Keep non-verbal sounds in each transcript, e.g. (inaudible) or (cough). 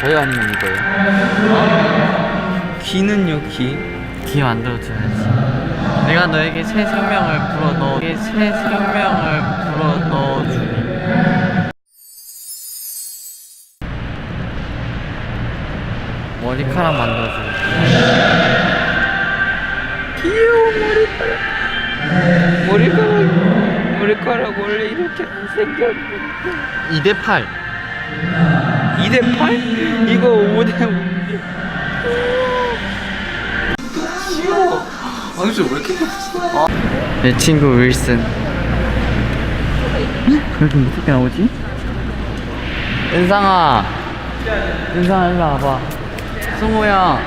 저요 아니면 이거요? 귀는요 귀? 귀 만들어줘야지. 내가 너에게 새 생명을 불어 넣어, 너에게 새 생명을 불어 넣어주니. 머리카락 만들어줘야지. 귀여운 머리카락 머리카락 머리카락 원래 이렇게 안 생겼는데 2대 8. 2대 8? 이거 5대 5인데 귀여워 아저씨 왜 이렇게 예뻤어? 내 친구 윌슨. 그렇게 어떻게 나오지? 은상아. 은상아, 일로 와봐. 승우 형.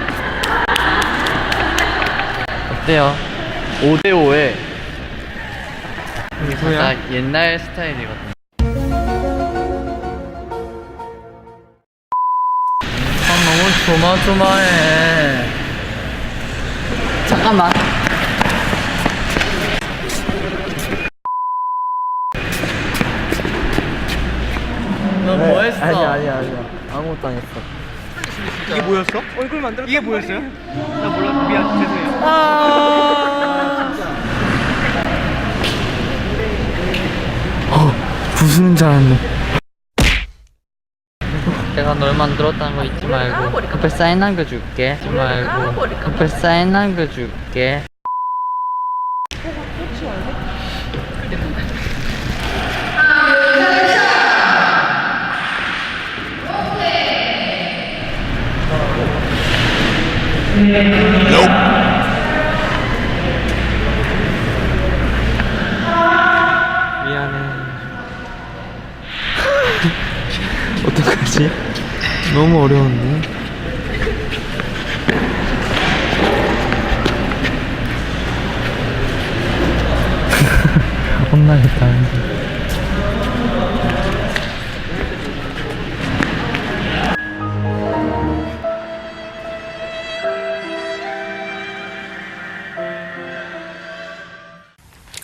어때요? 5대5에. 나 옛날 스타일이거든. 아, 너무 조마조마해. 잠깐만. 너 뭐 했어? 아니야 아니야 아니야 아무것도 안 했어 이게 뭐였어? 얼굴 만들었 이게 뭐였어요? 나 몰라 미안 죄송해요 부수는 줄 알았네 내가 널 만들었다는 거 잊지 말고 급해 사인 남겨줄게. 잊지 말고 급해 사인 남겨줄게. 미안해 (laughs) 어떡하지? 너무 어려운데 (laughs) 혼나겠다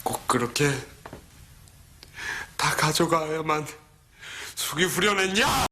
꼭 그렇게 다 가져가야만 속이 후련했냐?